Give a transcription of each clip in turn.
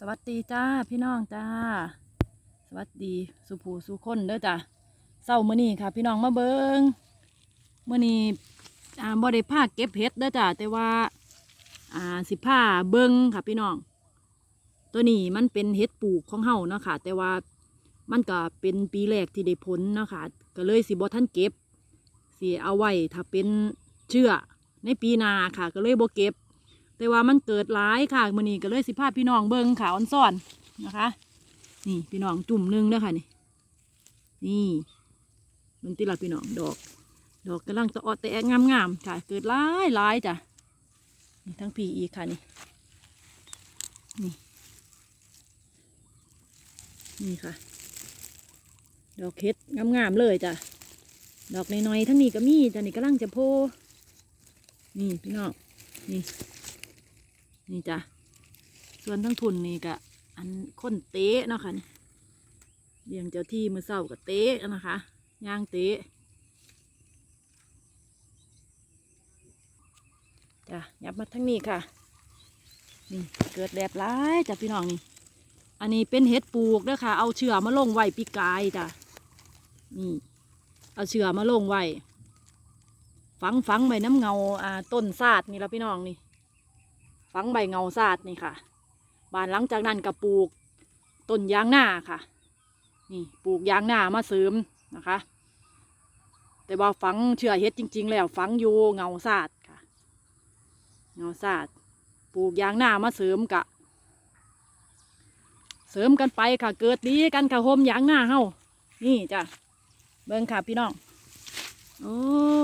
สวัสดีจ้าพี่น้องจ้า สวัสดีสุภูสุคนเด้อจ้าเศร้ามื้อนี้ค่ะ พี่น้องมาเบิงมื้อนี้อ่าบ่ได้พาเก็บเห็ดเด้อจ้าแต่ว่าอ่าสิพาเบิงค่ะ พี่น้อง ตัวนี้มันเป็นเห็ดปลูกของเฮาเนาะค่ะ แต่ว่ามันก็เป็นปีแรกที่ได้ผลเนาะค่ะ ก็เลยสิบ่ทันเก็บสิเอาไว้ถ้าเป็นเชื่อในปีนาค่ะ ก็เลยบ่เก็บ แต่ว่ามันเกิดหลายค่ะมือนี้ก็เลยสิพาพี่น้องเบิงขาวอ่อนซ่อนนะคะ นี่พี่น้องจุ่มหนึงเด้อค่ะนี่นี่มันติละพี่น้องดอก ดอกกำลังตะออดแตะงามๆค่ะ เกิดหลายหลายจ้ะนี่ทั้งพีอีกค่ะนี่นี่นี่ค่ะ ดอกเห็ดงามๆเลยจ้ะดอกน้อยๆทั้งนี้ก็มีจ้ะนี่กำลังจะโพนี่พี่น้องนี่ นี่จ้ะส่วนทั้งทุนนี่ก็อันค้นเตะเนาะค่ะนี่เลี้ยงเจ้าที่มือเศร้ากับเตะนะคะย่างเตะจ้ะยับมาทั้งนี้ค่ะนี่เกิดแดดร้ายจ้ะพี่น้องนี่อันนี้เป็นเห็ดปลูกเด้อค่ะ เอาเชือมาลงไว้ปีกายจ้ะนี่เอาเชือมาลงไว้ฝังฝังใบน้ำเงาอ่าต้นซาดนี่ละพี่น้องนี่ ฝังใบเงาซาดนี่ค่ะ บานหลังจากนั้นก็ปลูกต้นยางหน้าค่ะ นี่ปลูกยางหน้ามาเสริมนะคะ แต่ว่าฝังเชื่อเฮ็ดจริง ๆ แล้วฝังอยู่เงาซาดค่ะ เงาซาดปลูกยางหน้ามาเสริมกะ เสริมกันไปค่ะ เกิดดีกันค่ะโฮมยางหน้าเฮานี่จ้ะเบิ่งค่ะพี่น้องโอ้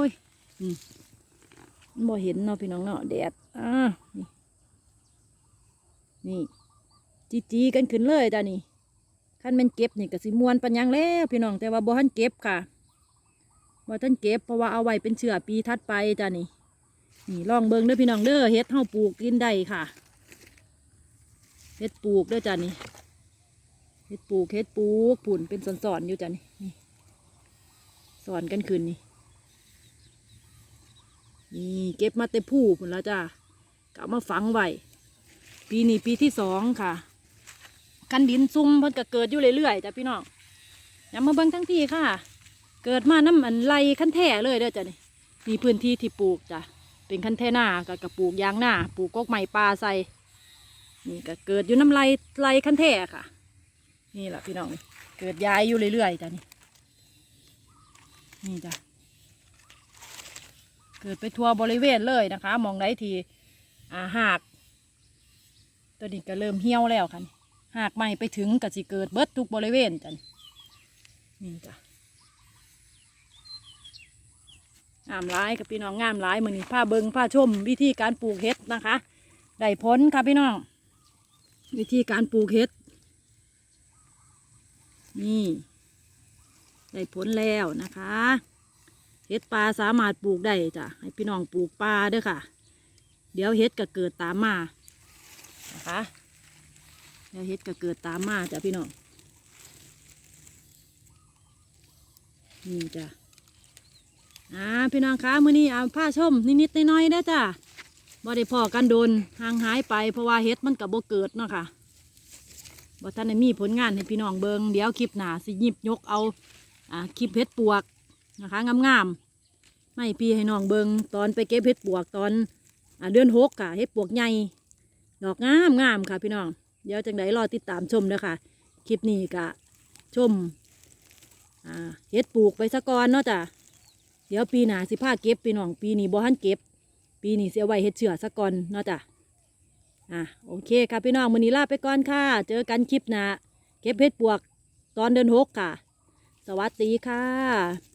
ยอืมบ่เห็นเนาะพี่น้องเนาะแดดอ่านี่ นี่ จีจีกันขึ้นเลยจ้านี่ขั้นแมันเก็บนี่ก็สิมวนปัญญังแล้วพี่น้องแต่ว่าบ่ทันเก็บค่ะบ่ทันเก็บเพราะว่าเอาไว้เป็นเชื้อปีถัดไปจ้านี่นี่ลองเบิ่งเด้อพี่น้องเด้อเฮ็ดเฮาปลูกกินได้ค่ะเฮ็ดปลูกเด้อจ้านี่เฮ็ดปลูกเฮ็ดปลูกผุ่นเป็นสอนๆอนอยู่จ้านี่นี่สอนกันขึ้นนี่นี่เก็บมาแต่ผู้ผุ่นแล้วจ้าก็มาฝังไว้ ปีนี้ปีที่สองค่ะ กันดินซุ่มเพิ่นก็เกิดอยู่เรื่อยๆจ้ะพี่น้องอย่ามาเบิ่งทั้งที่ค่ะ เกิดมาน้ำอันไรขั้นแท่เลยเด้อจ้ะนี่มีพื้นที่ที่ปลูกจ้ะเป็นขั้นแท่หน้าก็กระปลูกยางหน้าปลูกกกไม้ปลาใส่นี่ก็เกิดอยู่น้ำไรไรขั้นแท่ค่ะ นี่แหละพี่น้องเกิดย้ายอยู่เรื่อยๆจ้ะนี่นี่จ้ะเกิดไปทั่วบริเวณเลยนะคะ มองได้ทีอาหาก ตัวนี้ก็เริ่มเหี่ยวแล้วค่ะนี่หากไม่ไปถึงก็สิเกิดเบิดทุกบริเวณจ้ะนี่จ้ะงามร้ายกับพี่น้องงามร้ายมือนี้ผ้าเบิงผ้าชม วิธีการปลูกเห็ดนะคะได้ผลค่ะพี่น้อง วิธีการปลูกเห็ดนี่ได้ผลแล้วนะคะเห็ดปลาสามารถปลูกได้จ้ะให้พี่น้องปลูกปลาด้อค่ะ เดี๋ยวเห็ดก็เกิดตามมา นะคะแล้วเฮ็ดก็เกิดตามมาจ้ะพี่น้องนี่จ้ะอ่าพี่น้องคะมื้อนี้เอาผ้าชมนิดๆน้อยๆได้จ้ะบ่ได้พอกันโดนห่างหายไปเพราะว่าเฮ็ดมันกับบ่เกิดเนาะค่ะบ่ทันได้มีผลงานให้พี่น้องเบิงเดี๋ยวคลิปหน้าสิหยิบยกเอาอ่าคลิปเฮ็ดปวกนะคะงามๆไม่พี่ให้น้องเบิงตอนไปเก็บเฮ็ดปวกตอนอ่าเดือนหกค่ะเฮ็ดปวกใหญ่ ดอกงามงามค่ะพี่น้อง เดี๋ยวจังไดรอติดตามชมเด้อค่ะคลิปนี้กะชมเฮ็ดปลูกไปสะก่อนเนาะจ้ะ เดี๋ยวปีหนาสิพาเก็บ พี่น้อง ปีนี้บ่ทันเก็บ ปีนี้เสียไว้เฮ็ดเชื่อสะก่อนเนาะจ้ะ อะโอเคค่ะพี่น้องมื้อนี้ลาไปก่อนค่ะ เจอกันคลิปหน้าเก็บเฮ็ดปลวกตอนเดือนหกค่ะ สวัสดีค่ะ